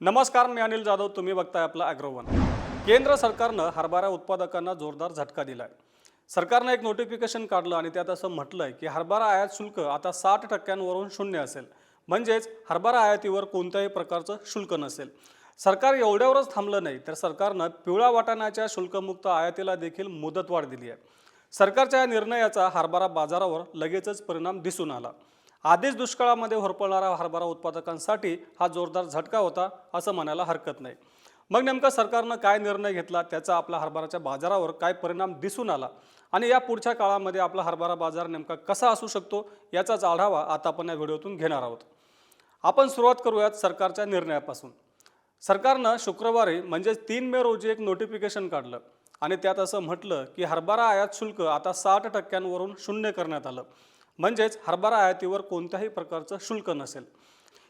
नमस्कार मी अनिल जाधव. तुम्ही बघताय आपला अॅग्रोवन केंद्र सरकारनं हरभरा उत्पादकांना जोरदार झटका दिलाय. सरकारनं एक नोटिफिकेशन काढलं आणि त्यात असं म्हटलंय की हरभरा आयात शुल्क आता साठ टक्क्यांवरून शून्य असेल. म्हणजेच हरभरा आयातीवर कोणत्याही प्रकारचं शुल्क नसेल. सरकार एवढ्यावरच थांबलं नाही तर सरकारनं पिवळा वाटाण्याच्या शुल्कमुक्त आयातीला देखील मुदतवाढ दिली आहे सरकारच्या या निर्णयाचा हरभरा बाजारावर लगेचच परिणाम दिसून आला. आधीच दुष्काळामध्ये होरपळणाऱ्या हरभरा उत्पादकांसाठी हा जोरदार झटका होता असं म्हणायला हरकत नाही. मग नेमकं सरकारनं काय निर्णय घेतला? त्याचा आपल्या हरभराच्या बाजारावर काय परिणाम दिसून आला? आणि या पुढच्या काळामध्ये आपला हरभरा बाजार नेमका कसा असू शकतो? याचाच आढावा आता आपण या व्हिडिओतून घेणार आहोत. आपण सुरुवात करूयात सरकारच्या निर्णयापासून. सरकारनं शुक्रवारी म्हणजेच तीन मे रोजी एक नोटिफिकेशन काढलं. आणि त्यात असं म्हटलं की हरभरा आयात शुल्क आता साठ टक्क्यांवरून शून्य करण्यात आलं. म्हणजेच हरभरा आयातीवर कोणत्याही प्रकारचं शुल्क नसेल.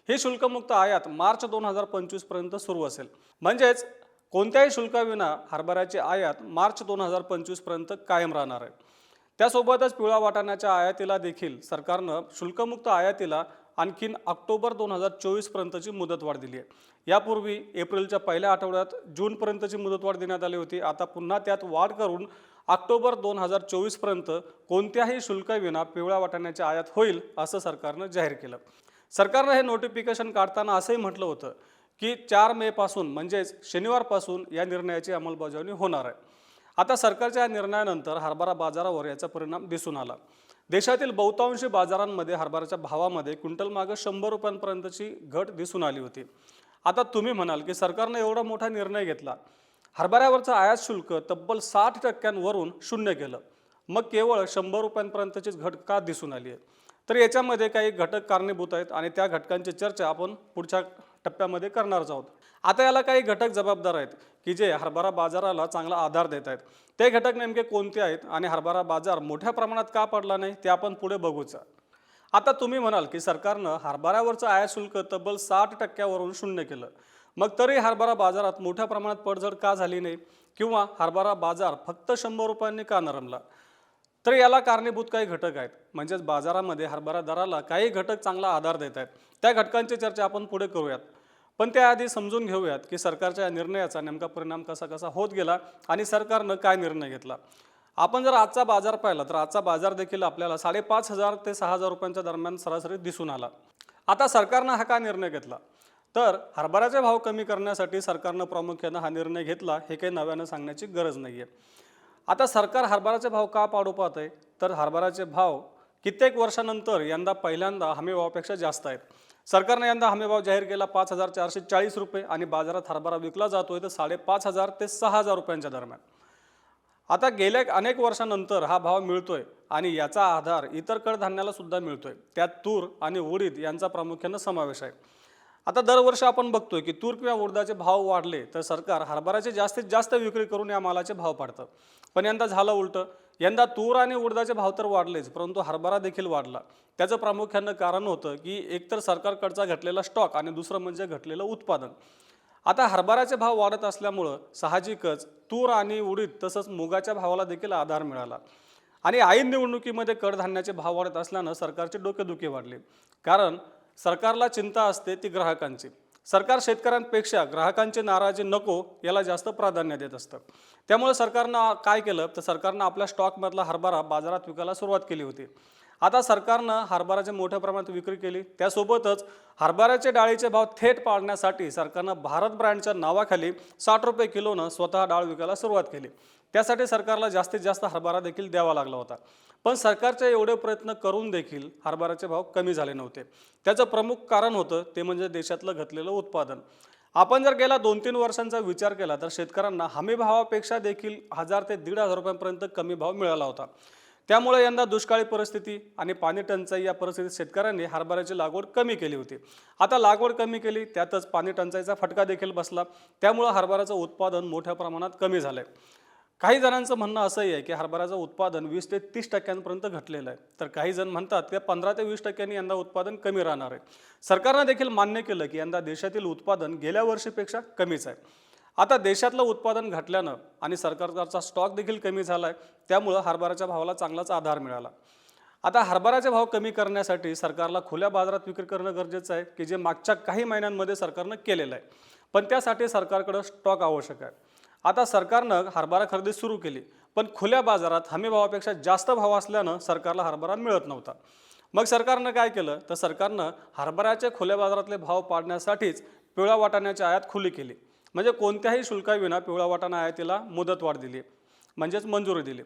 हे शुल्कमुक्त आयात मार्च दोन हजार पंचवीसपर्यंत सुरू असेल. म्हणजेच कोणत्याही शुल्काविना हरभऱ्याची आयात मार्च दोन हजार पंचवीसपर्यंत कायम राहणार आहे. त्यासोबतच पिवळा वाटाण्याच्या आयातीला देखील सरकारनं शुल्कमुक्त आयातीला आणखीन ऑक्टोबर दोन हजार चोवीसपर्यंतची मुदतवाढ दिली आहे. यापूर्वी एप्रिलच्या पहिल्या आठवड्यात जूनपर्यंतची मुदतवाढ देण्यात आली होती. आता पुन्हा त्यात वाढ करून ऑक्टोबर दोन हजार चोवीसपर्यंत कोणत्याही शुल्कविना पिवळ्या वाटाण्याची आयात होईल असं सरकारनं जाहीर केलं. सरकारनं हे नोटिफिकेशन काढताना असंही म्हटलं होतं की चार मेपासून म्हणजेच शनिवारपासून या निर्णयाची अंमलबजावणी होणार आहे. आता सरकारच्या या निर्णयानंतर हरभरा बाजारावर याचा परिणाम दिसून आला. देशातील बहुतांशी बाजारांमध्ये हरभऱ्याच्या भावामध्ये क्विंटल मागं शंभर रुपयांपर्यंतची घट दिसून आली होती. आता तुम्ही म्हणाल की सरकारनं एवढा मोठा निर्णय घेतला. हरभऱ्यावरचं आयात शुल्क तब्बल साठ टक्क्यांवरून शून्य केलं. मग केवळ शंभर रुपयांपर्यंतचीच घट का दिसून आली आहे? तर याच्यामध्ये काही घटक कारणीभूत आहेत आणि त्या घटकांची चर्चा आपण पुढच्या टप्प्यामध्ये करणारच आहोत. आता याला काही घटक जबाबदार आहेत की जे हरभरा बाजाराला चांगला आधार देत आहेत. ते घटक नेमके कोणते आहेत आणि हरभरा बाजार मोठ्या प्रमाणात का पडला नाही ते आपण पुढे बघूच. आता तुम्ही म्हणाल की सरकारनं हरभऱ्यावरचं आयात शुल्क तब्बल साठ टक्क्यावरून शून्य केलं. मग तरी हरभरा बाजारात मोठ्या प्रमाणात पडझड का झाली नाही? किंवा हरभरा बाजार फक्त शंभर रुपयांनी का नरमला? तर याला कारणीभूत काही घटक आहेत. म्हणजेच बाजारामध्ये हरभरा दराला काही घटक चांगला आधार देत आहेत. त्या घटकांची चर्चा आपण पुढे करूयात. पण त्याआधी समजून घेऊयात की सरकारच्या या निर्णयाचा नेमका परिणाम कसा कसा होत गेला आणि सरकारनं काय निर्णय घेतला. आपण जर आजचा बाजार पाहिला तर आजचा बाजार देखील आपल्याला साडेपाच हजार ते सहा हजार रुपयांच्या दरम्यान सरासरी दिसून आला. आता सरकारनं हा काय निर्णय घेतला? तर हरभऱ्याचे भाव कमी करण्यासाठी सरकारनं प्रामुख्यानं हा निर्णय घेतला हे काही नव्यानं सांगण्याची गरज नाही आहे आता सरकार हरभराचे भाव का पाडू पाहत आहे तर हरभराचे भाव कित्येक वर्षानंतर यंदा पहिल्यांदा हमीभावापेक्षा जास्त आहेत. सरकारने यंदा हमीभाव जाहीर केला पाच हजार चारशे चाळीस रुपये आणि बाजारात हरभरा विकला जातोय तर साडेपाच हजार ते सहा हजार रुपयांच्या दरम्यान. आता गेल्या अनेक वर्षानंतर हा भाव मिळतोय आणि याचा आधार इतर कडधान्याला सुद्धा मिळतोय. त्यात तूर आणि उडीद यांचा प्रामुख्यानं समावेश आहे. आता दरवर्षी आपण बघतोय की तूर किंवा उडदाचे भाव वाढले तर सरकार हरभऱ्याचे जास्तीत जास्त विक्री करून या मालाचे भाव पाडतं. पण यंदा झालं उलटं. यंदा तूर आणि उडदाचे भाव तर वाढलेच परंतु हरभरा देखील वाढला. त्याचं प्रामुख्यानं कारण होतं की एकतर सरकारकडचा घटलेला स्टॉक आणि दुसरं म्हणजे घटलेलं उत्पादन. आता हरभऱ्याचे भाव वाढत असल्यामुळं साहजिकच तूर आणि उडीद तसंच मुगाच्या भावाला देखील आधार मिळाला. आणि ऐन निवडणुकीमध्ये कडधान्याचे भाव वाढत असल्यानं सरकारचे डोकेदुखी वाढले. कारण सरकारला चिंता असते ती ग्राहकांची. सरकार शेतकऱ्यांपेक्षा ग्राहकांची नाराजी नको याला जास्त प्राधान्य देत असतं. त्यामुळे सरकारनं काय केलं? तर सरकारनं आपल्या स्टॉकमधला हरभरा बाजारात विकायला सुरुवात केली होती. आता सरकारनं हरभराची मोठ्या प्रमाणात विक्री केली. त्यासोबतच हरभऱ्याचे डाळीचे भाव थेट पाळण्यासाठी सरकारनं भारत ब्रँडच्या नावाखाली साठ रुपये किलोनं स्वतः डाळ विकायला सुरुवात केली. त्यासाठी सरकारला जास्तीत जास्त हरभरा देखील द्यावा लागला होता. पण सरकारचे एवढे प्रयत्न करून देखील हरभऱ्याचे भाव कमी झाले नव्हते. त्याचं प्रमुख कारण होतं ते म्हणजे देशातलं घटलेलं उत्पादन. आपण जर गेला दोन तीन वर्षांचा विचार केला तर शेतकऱ्यांना हमी भावापेक्षा देखील हजार ते दीड हजार रुपयांपर्यंत कमी भाव मिळाला होता. त्यामुळे यंदा दुष्काळी परिस्थिती आणि पाणी टंचाई या परिस्थितीत शेतकऱ्यांनी हरभऱ्याची लागवड कमी केली होती. आता लागवड कमी केली त्यातच पाणी टंचाईचा फटका देखील बसला. त्यामुळं हरभऱ्याचं उत्पादन मोठ्या प्रमाणात कमी झालंय. काही जणांचं म्हणणं असंही आहे की हरभऱ्याचं उत्पादन वीस ते तीस टक्क्यांपर्यंत घटलेलं आहे. तर काही जण म्हणतात की पंधरा ते वीस टक्क्यांनी यंदा उत्पादन कमी राहणार आहे. सरकारनं देखील मान्य केलं की यंदा देशातील उत्पादन गेल्या वर्षीपेक्षा कमीच आहे. आता देशातलं उत्पादन घटल्यानं आणि सरकारचा स्टॉक देखील कमी झाला आहे त्यामुळं हरभऱ्याच्या भावाला चांगलाच आधार मिळाला. आता हरभऱ्याचे भाव कमी करण्यासाठी सरकारला खुल्या बाजारात विक्री करणं गरजेचं आहे की जे मागच्या काही महिन्यांमध्ये सरकारनं केलेलं आहे. पण त्यासाठी सरकारकडं स्टॉक आवश्यक आहे. आता सरकारनं हरभरा खरेदी सुरू केली पण खुल्या बाजारात हमी भावापेक्षा जास्त भाव असल्यानं सरकारला हरभरा मिळत नव्हता. मग सरकारनं काय केलं? तर सरकारनं हरभऱ्याच्या खुल्या बाजारातले भाव पाडण्यासाठीच पिवळा वाटाण्याची आयात खुली केली. म्हणजे कोणत्याही शुल्काविना पिवळा वाटाणा आयातीला मुदतवाढ दिली म्हणजेच मंजुरी दिली.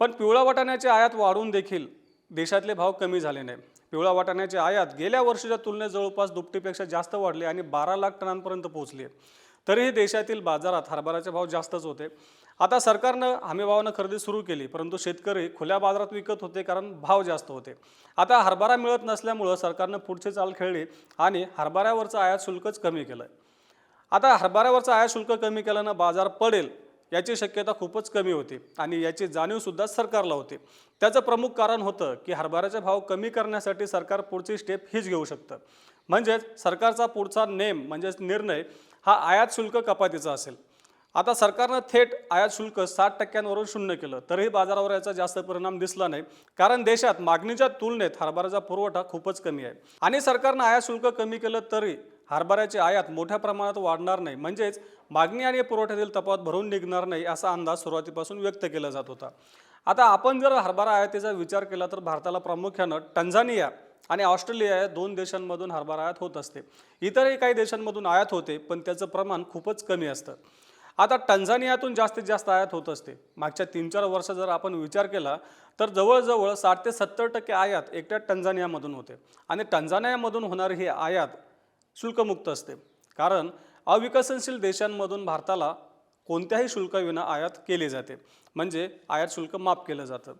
पण पिवळा वाटाण्याची आयात वाढून देखील देशातले भाव कमी झाले नाही. पिवळा वाटाण्याची आयात गेल्या वर्षीच्या तुलनेत जवळपास दुपटीपेक्षा जास्त वाढली आणि बारा लाख टनांपर्यंत पोहोचली. आहे तरीही देशातील बाजारात हरभऱ्याचे भाव जास्तच होते. आता सरकारनं हमीभावानं खरेदी सुरू केली परंतु शेतकरी खुल्या बाजारात विकत होते कारण भाव जास्त होते. आता हरभरा मिळत नसल्यामुळं सरकारनं पुढची चाल खेळली आणि हरभऱ्यावरचं आयात शुल्कच कमी केलं आता हरभऱ्यावरचं आयात शुल्क कमी केल्यानं बाजार पडेल याची शक्यता खूपच कमी होती आणि याची जाणीवसुद्धा सरकारला होती. त्याचं प्रमुख कारण होतं की हरभऱ्याचे भाव कमी करण्यासाठी सरकार पुढची स्टेप हीच घेऊ शकतं. म्हणजेच सरकारचा पुढचा नेम म्हणजेच निर्णय हा आयात शुल्क कपातीचा असेल. आता सरकारनं थेट आयात शुल्क साठ टक्क्यांवरून शून्य केलं. तरीही बाजारावर याचा जास्त परिणाम दिसला नाही. कारण देशात मागणीच्या तुलनेत हरभऱ्याचा पुरवठा खूपच कमी आहे. आणि सरकारनं आयात शुल्क कमी केलं तरी हरभऱ्याची आयात मोठ्या प्रमाणात वाढणार नाही. म्हणजेच मागणी आणि पुरवठ्यातील तपात भरून निघणार नाही असा अंदाज सुरुवातीपासून व्यक्त केला जात होता. आता आपण जर हरभरा आयातीचा विचार केला तर भारताला प्रामुख्यानं टंझानिया आणि ऑस्ट्रेलिया या दोन देशांमधून हरभरा आयात होत असते. इतरही काही देशांमधून आयात होते पण त्याचं प्रमाण खूपच कमी असतं. आता टंझानियातून जास्तीत जास्त आयात होत असते. मागच्या तीन चार वर्ष जर आपण विचार केला तर जवळजवळ साठ ते सत्तर टक्के आयात एकट्या टंझानियामधून होते. आणि टंझानियामधून होणारी ही आयात शुल्कमुक्त असते. कारण अविकसनशील देशांमधून भारताला कोणत्याही शुल्काविना आयात केली जाते. म्हणजे आयात शुल्क माफ केलं जातं.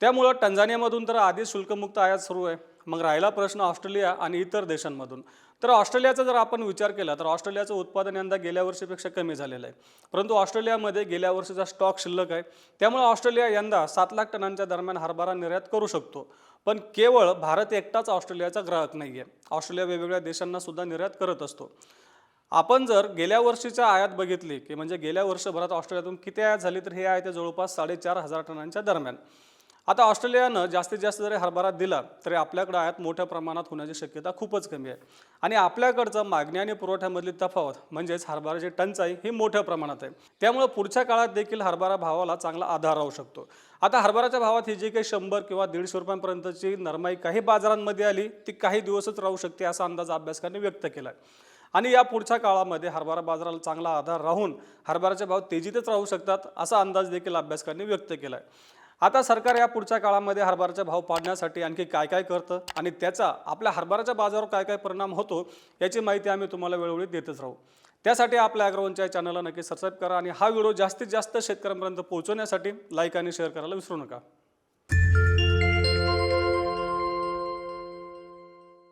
त्यामुळं टंझानियामधून तर आधीच शुल्कमुक्त आयात सुरू आहे. मग राहिला प्रश्न ऑस्ट्रेलिया आणि इतर देशांमधून. तर ऑस्ट्रेलियाचा जर आपण विचार केला तर ऑस्ट्रेलियाचं उत्पादन यंदा गेल्या वर्षीपेक्षा कमी झालेलं आहे. परंतु ऑस्ट्रेलियामध्ये गेल्या वर्षीचा स्टॉक शिल्लक आहे. त्यामुळे ऑस्ट्रेलिया यंदा सात लाख टनांच्या दरम्यान हरभरा निर्यात करू शकतो. पण केवळ भारत एकटाच ऑस्ट्रेलियाचा ग्राहक नाही आहे. ऑस्ट्रेलिया वेगवेगळ्या देशांना सुद्धा निर्यात करत असतो. आपण जर गेल्या वर्षीच्या आयात बघितली की म्हणजे गेल्या वर्षभरात ऑस्ट्रेलियातून किती आयात झाली तर हे आयात ते जवळपास साडेचार हजार टनांच्या दरम्यान. आता ऑस्ट्रेलियानं जास्तीत जास्त जरी हरभरा दिला तरी आपल्याकडं आयात मोठ्या प्रमाणात होण्याची शक्यता खूपच कमी आहे. आणि आपल्याकडचं मागणी आणि पुरवठ्यामधली तफावत म्हणजेच हरभऱ्याची टंचाई ही मोठ्या प्रमाणात आहे. त्यामुळे पुढच्या काळात देखील हरभरा भावाला चांगला आधार राहू शकतो. आता हरभऱ्याच्या भावात ही जी काही शंभर किंवा दीडशे रुपयांपर्यंतची नरमाई काही बाजारांमध्ये आली ती काही दिवसच राहू शकते असा अंदाज अभ्यासकांनी व्यक्त केला आहे आणि या पुढच्या काळामध्ये हरभरा बाजाराला चांगला आधार राहून हरभराचे भाव तेजीतच राहू शकतात असा अंदाज देखील अभ्यासकांनी व्यक्त केला आहे आता सरकार या पुढच्या काळामध्ये हरभराचा भाव पाडण्यासाठी आणखी काय काय करतं आणि त्याचा आपल्या हरभऱ्याच्या बाजारावर काय काय परिणाम होतो याची माहिती आम्ही तुम्हाला वेळोवेळी देतच राहू. त्यासाठी आपल्या अॅग्रोवनच्या चॅनलला नक्की सबस्क्राईब करा आणि हा व्हिडिओ जास्तीत जास्त शेतकऱ्यांपर्यंत पोहोचवण्यासाठी लाईक आणि शेअर करायला विसरू नका.